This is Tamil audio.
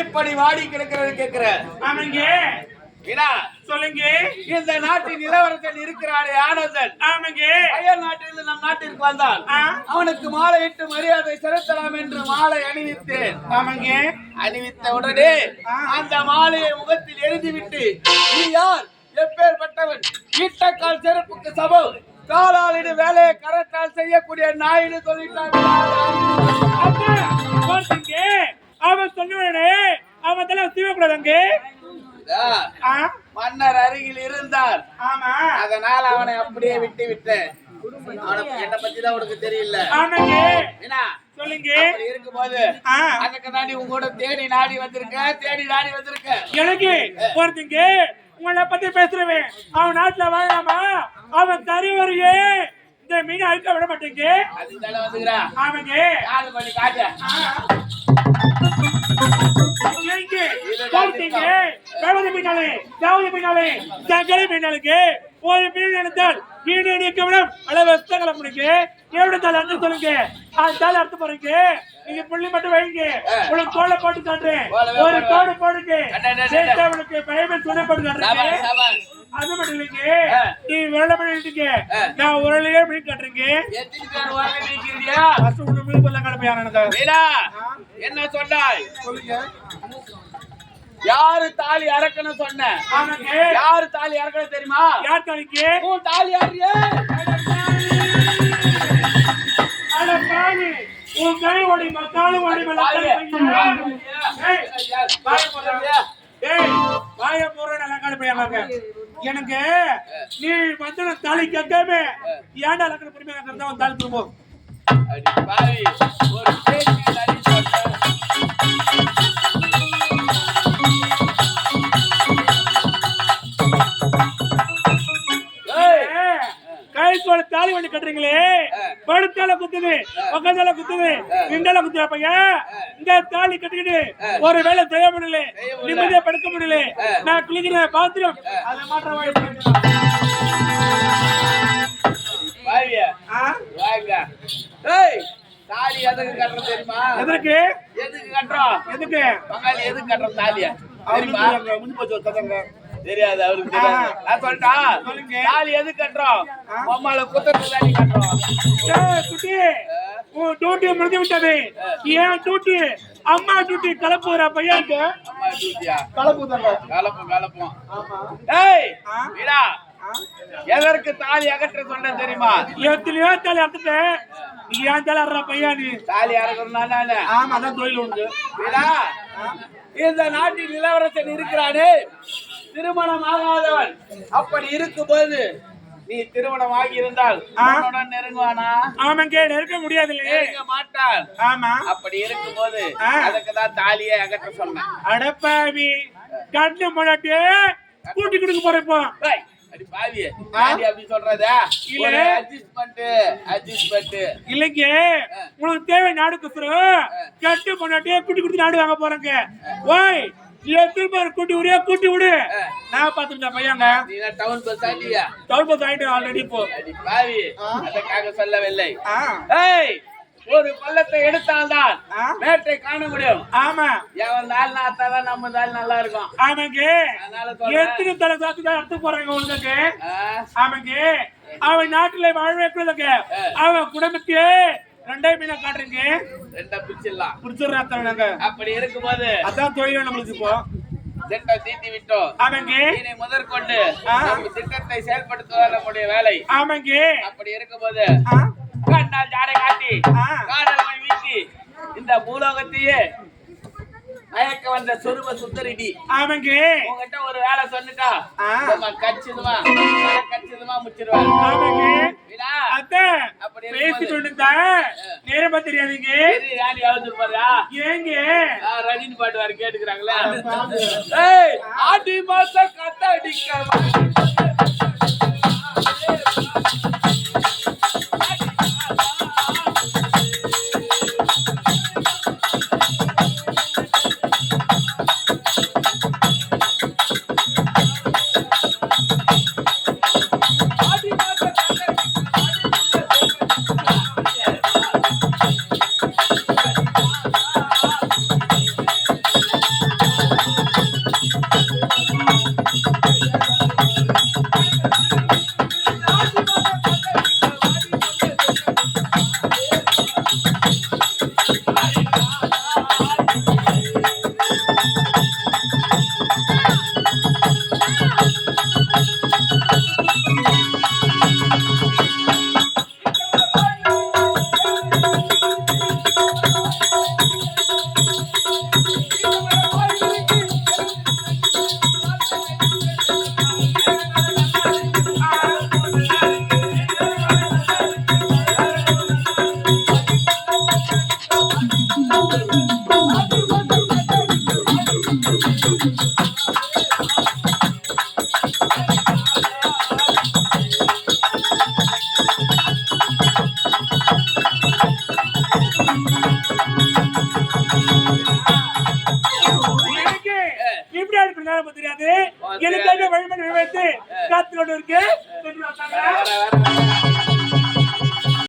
இப்படி வாடி கிடக்கிறது கேட்கிற? ஆமாங்க. வினா. சொல்லுங்க. இந்த நாட்டின் இளவரசன் இருக்கிறானே ஆனந்தன். ஆமாங்க. அயல் நாட்டிலிருந்து நம் நாட்டிற்கு வந்தான். அவனுக்கு மாலையிட்டு மரியாதை செலுத்தலாம் என்று மாலை அணிவித்தேன். ஆமாங்க. அணிவித்த உடனே. அந்த மாலையை முகத்தில் எழுதிவிட்டு நீ யார்? எப்பேற்பட்டவன்? ஈட்டக்கால் செருப்புக்கு சமம். காலாளிடு வேலையை கரத்தால் செய்யக்கூடிய நாயிடு சொல்லிட்டாங்க பார்த்தீங்க அவன் சொன்னவனே அவன் தலை தீவக்கூடாதுங்க ஆ? மன்னர் அருகில் இருந்தார். ஆமா. அதனால அவனை அப்படியே விட்டு விட்டேன். அவனை என்ன பத்தி தான் உனக்கு தெரியல. ஆமாங்க. என்ன சொல்லுங்க. இருக்கும்போது அதுக்கு தாண்டி உங்க கூட தேடி நாடி வந்திருக்க தேடி நாடி வந்திருக்க. எனக்கு ஒருத்தங்க உங்களை பத்தி பேசுறவன் அவன் நாட்டுல வாழாமா அவன் கறி வருகே இந்த மீன் அழுக்க விட மாட்டேங்க. அதுக்கு வந்துக்கிறா. ஆமாங்க. யாரு பண்ணி காட்டு. ஒரு மீன் எடுத்தால் மீன் நீக்கவிடம் அளவு எத்தனை முடிக்கு எவ்வளவு தாள் அர்த்தம் சொல்லுங்க. அந்த தாள் அர்த்தம் பாருங்க நீங்க புள்ளி மட்டும் வைங்க. உங்களுக்கு தோலை போட்டு காட்டுறேன் ஒரு தோடு போடுங்க. சேர்த்தவனுக்கு பயமே துணை போட்டு காட்டுறேன். அது மட்டும் இல்லைங்க. நீ விரல பண்ணிட்டு நான் உரலையே மீன் காட்டுறீங்க ஒண்ணு மீன். பண்ணல கடமையான என்ன சொன்னாய்? யாரு தாலி அறக்கணும் சொன்ன? யாரு தாலி அறக்கணும் தெரியுமா? யார் தாளிக்கு உன் தாலி யாரு உன் கை ஓடி மக்காலு ஓடி வாயை. நல்லக்காலு பையன். வாங்க. எனக்கு நீ மஞ்சள் தாலி கேட்காம ஏன்டா லக்கண பொறுமையா இருக்கிறதா உன் தாலி திரும்பும் ஒரு கைக்கோட தாலி வண்டி கட்டுறீங்களே? படுத்தால குத்துது பக்கத்தால குத்துது நின்றால குத்துற பையன் இந்த தாலி கட்டிக்கிட்டு ஒரு வேலை செய்ய முடியல. நிம்மதியா படுக்க முடியல. நான் குளிக்கிறேன் பாத்ரூம். அதை மாற்ற தாலி எதுக்கு தெரியுமா? எதுக்கு கட்டுறோம்? எதுக்கு? பங்காளி எதுக்கு கட்டுறோம் தாலியா? தெரியுமா? முடிஞ்சு போச்சு கதைங்க. தெரியாது அவருக்கு தெரியாது. நான் சொல்லிட்டா. தாலி எதுக்கு கட்டுறோம்? அம்மால குத்தத்து தாலி கட்டுறோம். குட்டி. உன் டியூட்டி முடிஞ்சு விட்டது. ஏன் டியூட்டி அம்மா டியூட்டி கலப்புற பையனுக்கு அம்மா டூட்டியா கலப்பு கலப்போம் ஏய்? வீடா. எதற்கு தாலி அகற்ற சொன்ன தெரியுமா? எத்தனையோ தாலி அறுத்துட்டேன் நீ ஏன் தாலி அறுற பையன் நீ? தாலி அறக்கணும் நானே ஆமா அதான் தொழில் உண்டு. இந்த நாட்டின் இளவரசன் இருக்கிறானே. திருமணம் ஆகாதவன் அப்படி இருக்கும்போது நீ திருமணம் ஆகி இருந்தால் ஆ? உன்னுடன் நெருங்குவானா? ஆமாங்க நெருக்க முடியாது இல்லையே நெருங்க மாட்டான் ஆமா. அப்படி இருக்கும்போது. அதுக்கு தான் தாலியை அகற்ற சொன்னேன். அடப்பாவி கண்ணு முன்னாடியே கூட்டி கொடுக்க போறேன் இப்போ இல்லைங்க. உங்களுக்கு தேவை நாடு குத்துறோம் கட்டு முன்னாடியே கூட்டி கொடுத்து நாடு வாங்க போறேங்க. ஓய் பேர் கூட்டி விடியா கூட்டி விடு. நான் பாத்துருந்தேன் பையங்க நீ டவுன் பஸ் ஆண்டியா டவுன் பஸ் ஆயிட்டு ஆல்ரெடி அடி பாவி. அதற்காக சொல்லவில்லை. ஏய் ஒரு பள்ளத்தை எடுத்தால்தான்? மேட்டை காண முடியும். ஆமா. எவன் நாள் நாத்தாதான் நம்ம நாள் நல்லா இருக்கும். ஆமாங்க. எத்தனை தலை சாத்து தான் அறுத்து போறாங்க உங்களுக்கு? ஆமாங்க. அவன் நாட்டுல வாழ வைக்கிறதுக்கு அவன் குடும்பத்தையே ரெண்டே மீனை காட்டுறீங்க. ரெண்டா பிச்சிடலாம் பிடிச்சிடுறாங்க அப்படி இருக்கும்போது அதான் தொழில் நம்மளுக்கு இப்போ. திட்டம் தீட்டி விட்டோம். ஆமாங்க. இதனை முதற்கொண்டு திட்டத்தை செயல்படுத்துவதா நம்முடைய வேலை. ஆமாங்க. அப்படி இருக்கும்போது ஆ, கண்ணால் ஜாடை காட்டி மழை வீசி இந்த பூலோகத்தையே மயக்க வந்த சொருப சுந்தரிடி. ஆமாங்க. உங்ககிட்ட ஒரு வேலை சொன்னிட்டா கச்சிதுமா கச்சிதுமா முச்சிருவாரு ஆமாங்க. பேசிட்டு இருந்தா நேரமா தெரியாதுங்க. ஏங்க? ரஜினி பாட்டு வேற கேட்டுக்கிறாங்களே. ஆடி மாசம் கத்த இப்படி எனக்கு வழிமணி வைத்து காத்து கொண்டு இருக்கு